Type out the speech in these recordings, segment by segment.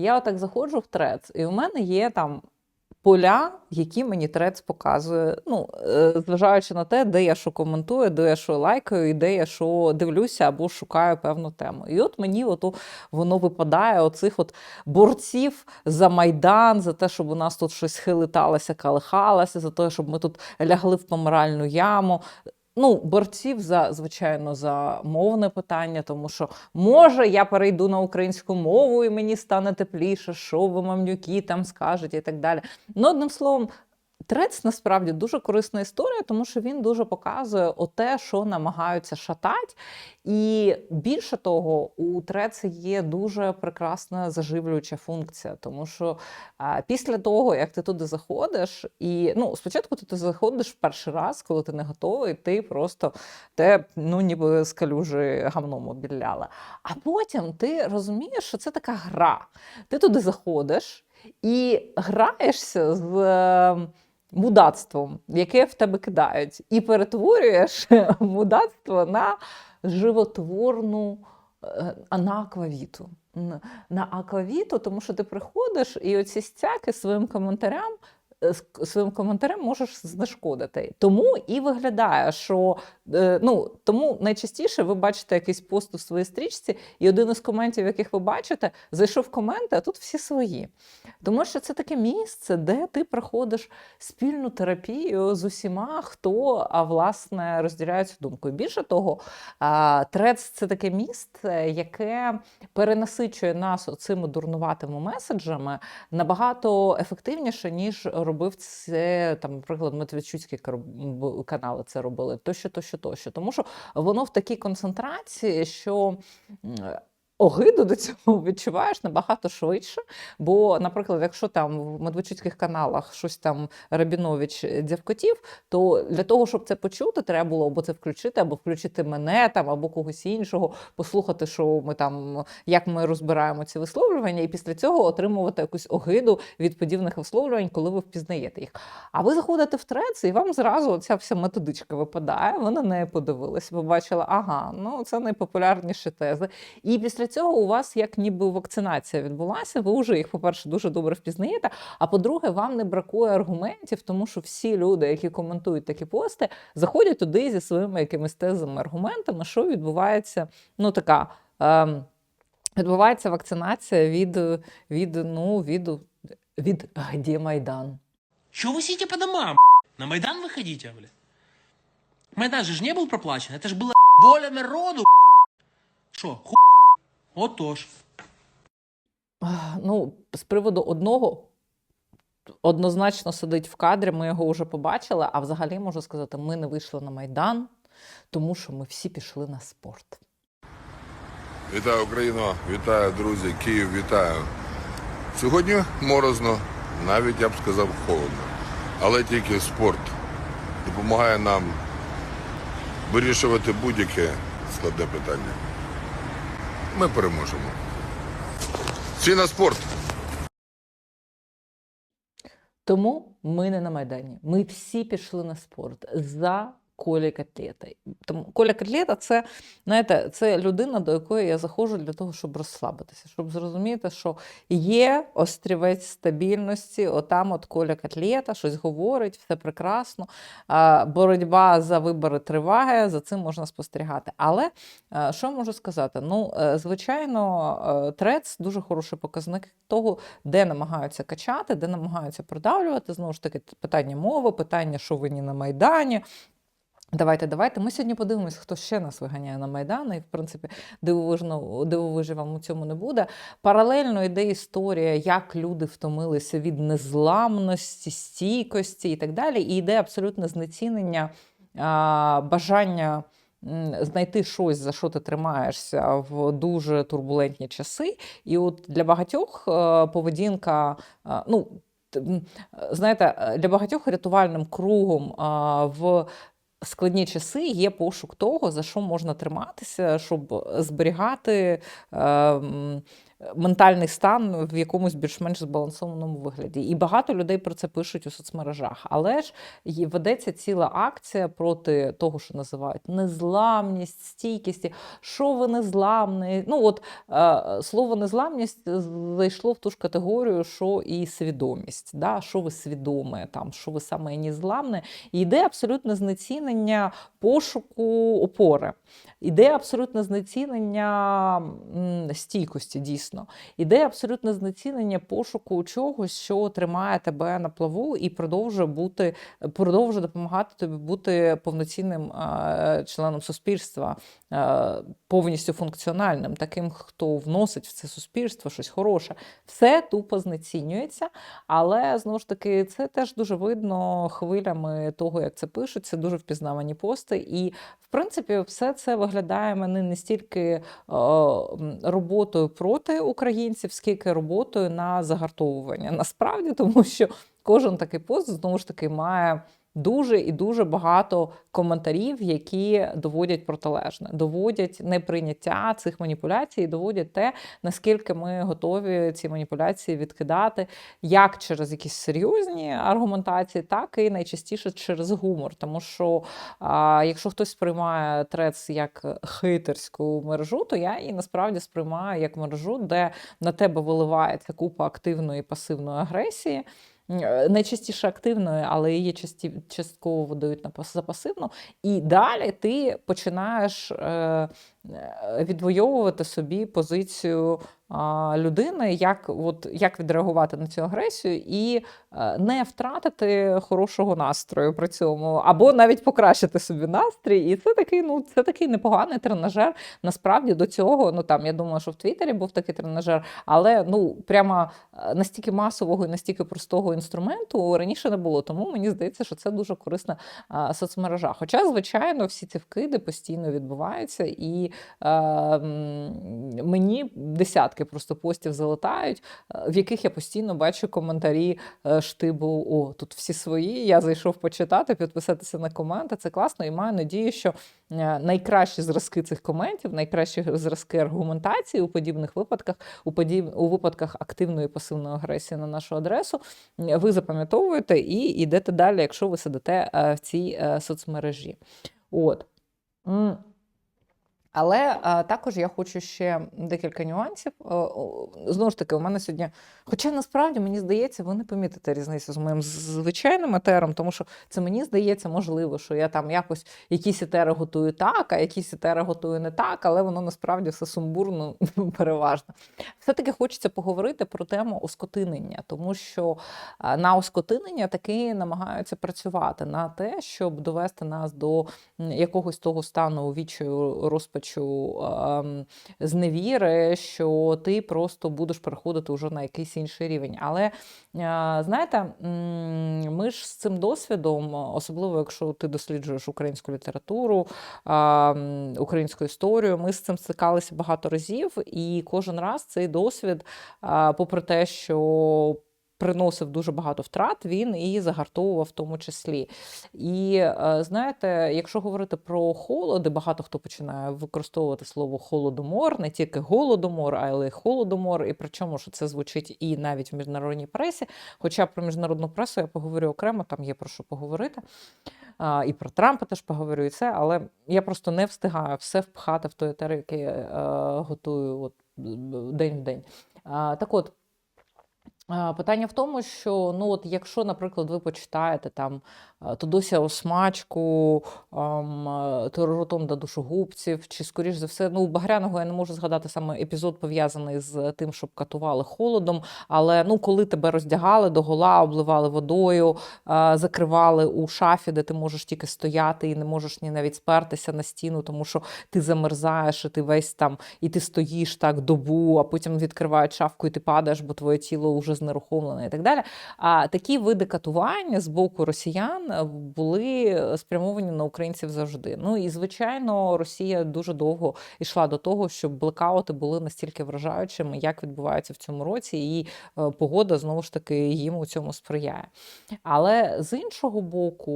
Я отак заходжу в трец, і у мене є там поля, які мені трец показує. Ну, е, зважаючи на те, де я що коментую, де я що лайкаю, і де я що дивлюся або шукаю певну тему. І от мені ото воно випадає оцих от борців за майдан, за те, щоб у нас тут щось хилиталося, калихалося, за те, щоб ми тут лягли в помиральну яму. Ну, борців за звичайно за мовне питання, тому що може я перейду на українську мову і мені стане тепліше, що ви мамнюки там скажете і так далі. Ну, одним словом, Трец насправді дуже корисна історія, тому що він дуже показує оте, що намагаються шатати. І більше того, у Треці є дуже прекрасна заживлююча функція, тому що а, після того, як ти туди заходиш, і ну, спочатку ти туди заходиш перший раз, коли ти не готовий, ти просто те, ну ніби з калюжі гавном обіляла. А потім ти розумієш, що це така гра. Ти туди заходиш і граєшся з. Мудацтвом, яке в тебе кидають, і перетворюєш мудацтво на животворну е, на аквавіту. На аквавіту, тому що ти приходиш і оці стяки своїм коментарям. Своїм коментарем можеш знешкодити. Тому і виглядає, що е, ну тому найчастіше ви бачите якийсь пост у своїй стрічці, і один із коментів, яких ви бачите, зайшов коменти, а тут всі свої. Тому що це таке місце, де ти проходиш спільну терапію з усіма, хто а, власне розділяє цю думку. І більше того, трец це таке місце, яке перенасичує нас оцими дурнуватими меседжами набагато ефективніше, ніж робив це там, наприклад, Медведчуцькі канали це робили тощо, тощо, тощо. Тому що воно в такій концентрації, що. Огиду до цього відчуваєш набагато швидше. Бо, наприклад, якщо там в медведчуцьких каналах щось там Рабінович дявкотів, то для того, щоб це почути, треба було або це включити, або включити мене там, або когось іншого, послухати, що ми там, як ми розбираємо ці висловлювання, і після цього отримувати якусь огиду від подібних висловлювань, коли ви впізнаєте їх. А ви заходите в трец, і вам зразу ця вся методичка випадає. Ви на неї подивилися, побачила, ага, ну це найпопулярніші тези. І після цього у вас як ніби вакцинація відбулася. Ви вже їх, по-перше, дуже добре впізнаєте. А по-друге, вам не бракує аргументів, тому що всі люди, які коментують такі пости, заходять туди зі своїми якимись тезами, аргументами, що відбувається, ну така. Ем, Відбувається вакцинація від, від, ну, від, від «Где Майдан? Чего вы сидите по домам? На Майдан выходите, бля? Майдан же ж не был проплачен, это же была воля народу. Что, ху... Ах, Ну, з приводу одного однозначно сидить в кадрі, ми його вже побачили, а взагалі можу сказати, ми не вийшли на Майдан, тому що ми всі пішли на спорт. Вітаю Україно, вітаю, друзі, Київ, вітаю. Сьогодні морозно, навіть я б сказав холодно. Але тільки спорт допомагає нам вирішувати будь-яке складне питання. Ми переможемо. Всі на спорт! Тому ми не на Майдані. Ми всі пішли на спорт за Колі Котлета. Тому Коля Котлета це, знаєте, це людина, до якої я заходжу для того, щоб розслабитися, щоб зрозуміти, що є острівець стабільності, отам от Коля Котлета, щось говорить, все прекрасно. Боротьба за вибори триває, за цим можна спостерігати. Але е, що я можу сказати? Ну, е, звичайно, е, трец дуже хороший показник того, де намагаються качати, де намагаються продавлювати. Знову ж таки, питання мови, питання, що ви не на Майдані. Давайте, давайте. Ми сьогодні подивимось, хто ще нас виганяє на Майдан, і в принципі дивовижно дивовижі вам у цьому не буде. Паралельно йде історія, як люди втомилися від незламності, стійкості і так далі. І йде абсолютне знецінення а, бажання. Знайти щось, за що ти тримаєшся в дуже турбулентні часи. І от для багатьох е, поведінка, е, ну, знаєте, е, для багатьох рятувальним кругом в складні часи є пошук того, за що можна триматися, щоб зберігати. е, ментальний стан в якомусь більш-менш збалансованому вигляді. І багато людей про це пишуть у соцмережах. Але ж ведеться ціла акція проти того, що називають незламність, стійкість. Що ви незламний? Ну от е, слово незламність зайшло в ту ж категорію, що і свідомість. Да? Що ви свідоме, там, що ви саме незламне. І йде абсолютне знецінення пошуку опори. Іде абсолютне знецінення стійкості, дійсно. Іде абсолютне знецінення пошуку чогось, що тримає тебе на плаву і продовжує бути, продовжує допомагати тобі бути повноцінним е, членом суспільства, е, повністю функціональним, таким, хто вносить в це суспільство щось хороше. Все тупо знецінюється, але знову ж таки, це теж дуже видно хвилями того, як це пишуть. Це дуже впізнавані пости. І в принципі, все це виглядає мене не стільки е, роботою проти українців, скільки роботою на загартовування. Насправді, тому що кожен такий пост знову ж таки має. Дуже і дуже багато коментарів, які доводять протилежне, доводять неприйняття цих маніпуляцій, доводять те, наскільки ми готові ці маніпуляції відкидати як через якісь серйозні аргументації, так і найчастіше через гумор. Тому що а, якщо хтось сприймає трец як хейтерську мережу, то я її насправді сприймаю як мережу, де на тебе виливається купа активної і пасивної агресії. Е, Найчастіше активною, але її часті, частково видають на пасивну. І далі ти починаєш е, відвоювати собі позицію людини, як, от, як відреагувати на цю агресію, і е, не втратити хорошого настрою при цьому, або навіть покращити собі настрій. І це такий, ну, це такий непоганий тренажер. Насправді до цього, ну там я думала, що в Твіттері був такий тренажер, але ну прямо е, настільки масового і настільки простого інструменту раніше не було. Тому мені здається, що це дуже корисна соцмережа. Хоча, звичайно, всі ці вкиди постійно відбуваються, і е, мені десятки просто постів залетають, е, в яких я постійно бачу коментарі е, штибу: О, тут всі свої. Я зайшов почитати, підписатися на коменти. Це класно, і маю надію, що е, найкращі зразки цих коментів, найкращі зразки аргументації у подібних випадках, у подіб... у випадках активної пасивної агресії на нашу адресу, ви запам'ятовуєте і йдете далі, якщо ви сидите в цій соцмережі. От. Але е, також я хочу ще декілька нюансів. Е, Знову ж таки, у мене сьогодні. Хоча насправді мені здається, ви не помітите різницю з моїм звичайним етером, тому що це мені здається можливо, що я там якось якісь етери готую так, а якісь етери готую не так, але воно насправді все сумбурно переважно. Все-таки хочеться поговорити про тему оскотинення, тому що е, на оскотинення таки намагаються працювати на те, щоб довести нас до якогось того стану відчаю розпачу ем, зневіри, що ти просто будеш переходити вже на якийсь інший рівень. Але знаєте, ми ж з цим досвідом, особливо якщо ти досліджуєш українську літературу, українську історію, ми з цим стикалися багато разів, і кожен раз цей досвід, попри те, що приносив дуже багато втрат, він і загартовував в тому числі. І е, знаєте, якщо говорити про холоди, багато хто починає використовувати слово холодомор, не тільки голодомор, але й холодомор. І причому що це звучить і навіть в міжнародній пресі. Хоча про міжнародну пресу я поговорю окремо, там є про що поговорити. І про Трампа теж поговорю і це, але я просто не встигаю все впхати в той етер, який е, готую от, день в день. Так от. Питання в тому, що ну от якщо, наприклад, ви почитаєте там Тодося Осмачку, е, Ротонда душогубців, чи скоріш за все, ну Багряного я не можу згадати саме епізод пов'язаний з тим, щоб катували холодом. Але ну коли тебе роздягали до гола, обливали водою, закривали у шафі, де ти можеш тільки стояти і не можеш ні навіть спертися на стіну, тому що ти замерзаєш, і ти весь там, і ти стоїш так добу, а потім відкривають шафку, і ти падаєш, бо твоє тіло вже знерухомлене і так далі. А такі види катування з боку росіян е, були спрямовані на українців завжди. Ну і звичайно, Росія дуже довго йшла до того, щоб блекаути були настільки вражаючими, як відбувається в цьому році, і е, погода знову ж таки їм у цьому сприяє. Але з іншого боку,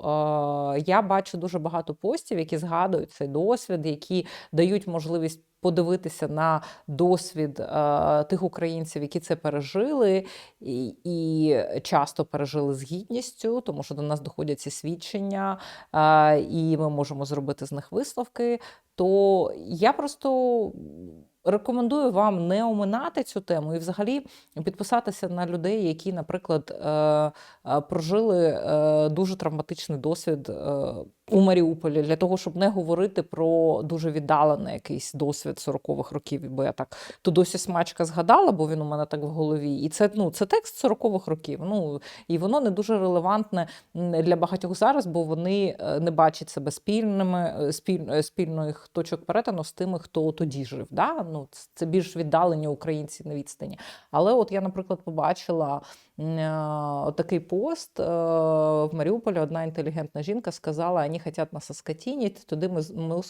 е, я бачу дуже багато постів, які згадують цей досвід, які дають можливість подивитися на досвід е, тих українців, які це пережили, і, і часто пережили з гідністю, тому що до нас доходять ці свідчення, е, і ми можемо зробити з них висновки. То я просто рекомендую вам не оминати цю тему і взагалі підписатися на людей, які, наприклад, е, прожили дуже травматичний досвід у Маріуполі, для того, щоб не говорити про дуже віддалений якийсь досвід 40-х років, бо я так то досі смачка згадала, бо він у мене так в голові. І це ну це текст 40-х років. Ну і воно не дуже релевантне для багатьох зараз, бо вони е, не бачать себе спільними е, спіль, е, спільних точок перетину з тими, хто тоді жив. Да? Ну, це- більш віддалені українці на відстані. Але от я, наприклад, побачила такий пост е, в Маріуполі. Одна інтелігентна жінка сказала: вони хочуть нас оскотінити, туди ми,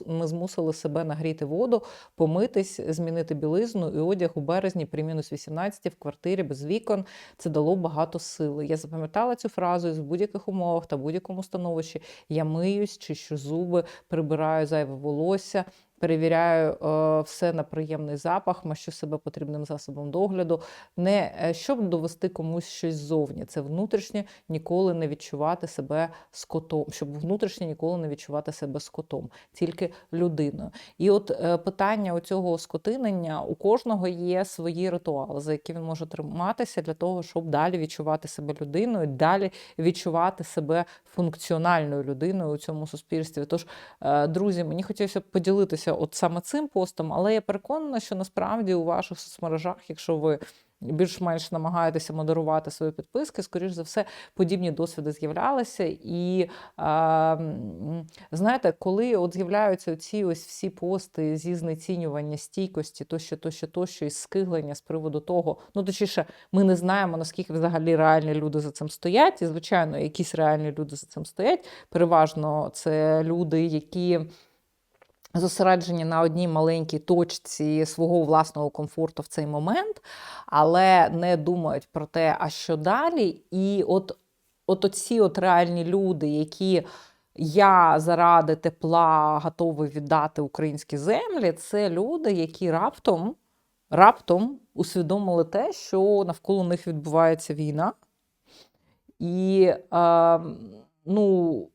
ми змусили себе нагріти воду, помитись, змінити білизну і одяг у березні при мінус 18 в квартирі без вікон. Це дало багато сили. Я запам'ятала цю фразу і в будь-яких умовах та будь-якому становищі. Я миюсь, чищу зуби, прибираю зайве волосся. Перевіряю е, все на приємний запах, мащу себе потрібним засобом догляду. Не е, щоб довести комусь щось ззовні. Це внутрішнє ніколи не відчувати себе скотом, щоб внутрішнє ніколи не відчувати себе скотом, тільки людиною. І от е, питання оцього скотинення у кожного є свої ритуали, за які він може триматися для того, щоб далі відчувати себе людиною, далі відчувати себе функціональною людиною у цьому суспільстві. Тож, друзі, мені хотілося поділитися от саме цим постом, але я переконана, що насправді у ваших соцмережах, якщо ви більш-менш намагаєтеся модерувати свої підписки, скоріш за все, подібні досвіди з'являлися. І а, знаєте, коли от з'являються ці ось всі пости зі знецінювання стійкості, тощо, тощо, тощо, і скиглення з приводу того, ну точніше, ми не знаємо, наскільки взагалі реальні люди за цим стоять. І, звичайно, якісь реальні люди за цим стоять. Переважно це люди, які зосереджені на одній маленькій точці свого власного комфорту в цей момент, але не думають про те, а що далі. І от, от оці от реальні люди, які я заради тепла готовий віддати українські землі, це люди, які раптом, раптом усвідомили те, що навколо них відбувається війна. І е, ну,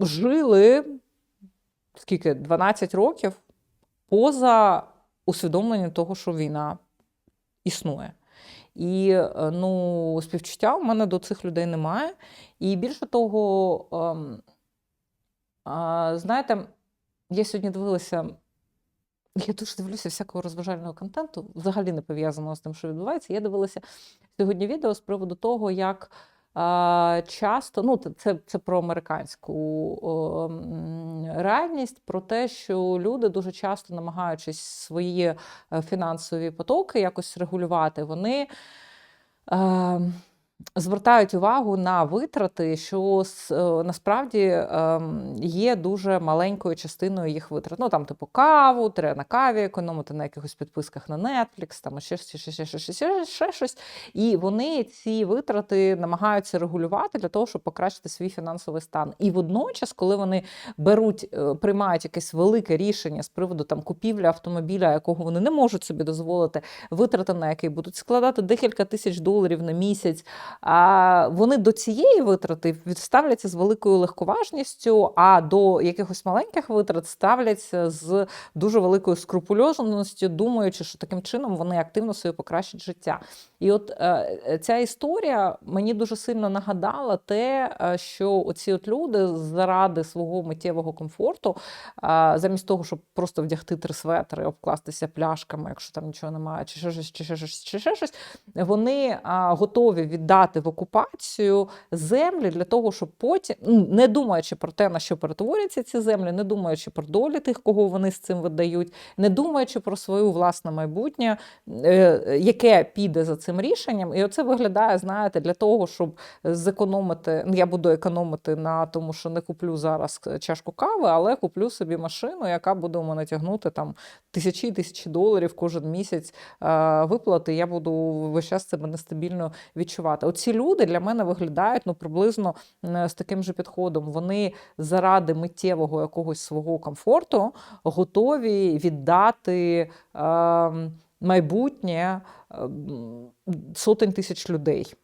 жили скільки 12 років поза усвідомленням того, що війна існує. І е, ну, співчуття у мене до цих людей немає. І більше того, ем, знаєте, я сьогодні дивилася. Я дуже дивлюся всякого розважального контенту, взагалі не пов'язаного з тим, що відбувається. Я дивилася сьогодні відео з приводу того, як часто, ну це- це, про американську реальність, про те, що люди дуже часто, намагаючись свої е, фінансові потоки якось регулювати, вони. Звертають увагу на витрати, що е, насправді ем, є дуже маленькою частиною їх витрат. Ну там, типу, каву, треба на каві економити на якихось підписках на Netflix, там ще, ще, ще, ще, ще, ще, ще, ще щось. І вони ці витрати намагаються регулювати для того, щоб покращити свій фінансовий стан. І водночас, коли вони беруть, е, приймають якесь велике рішення з приводу там купівлі автомобіля, якого вони не можуть собі дозволити, витрати на який будуть складати декілька тисяч доларів на місяць. Вони до цієї витрати ставляться з великою легковажністю, а до якихось маленьких витрат ставляться з дуже великою скрупульозністю, думаючи, що таким чином вони активно собі покращать життя. І от е, ця історія мені дуже сильно нагадала те, е, що оці от люди заради свого миттєвого комфорту, е, замість того, щоб просто вдягти три светри, обкластися пляшками, якщо там нічого немає, чи ще щось, чи ще щось, чи ще щось, вони готові віддати в окупацію землі для того, щоб потім, ну, не думаючи про те, на що перетворяться ці землі, не думаючи про долі тих, кого вони з цим видають, не думаючи про своє власне майбутнє, е, яке піде за цим рішенням. І оце виглядає, знаєте, для того, щоб зекономити. ну, Я буду економити на тому, що не куплю зараз чашку кави, але куплю собі машину, яка буде у мене тягнути там тисячі і тисячі доларів кожен місяць е, виплати. Я буду весь час себе нестабільно відчувати. Оці люди для мене виглядають ну приблизно з таким же підходом. Вони заради миттєвого якогось свого комфорту готові віддати е, майбутнє е, сотень тисяч людей.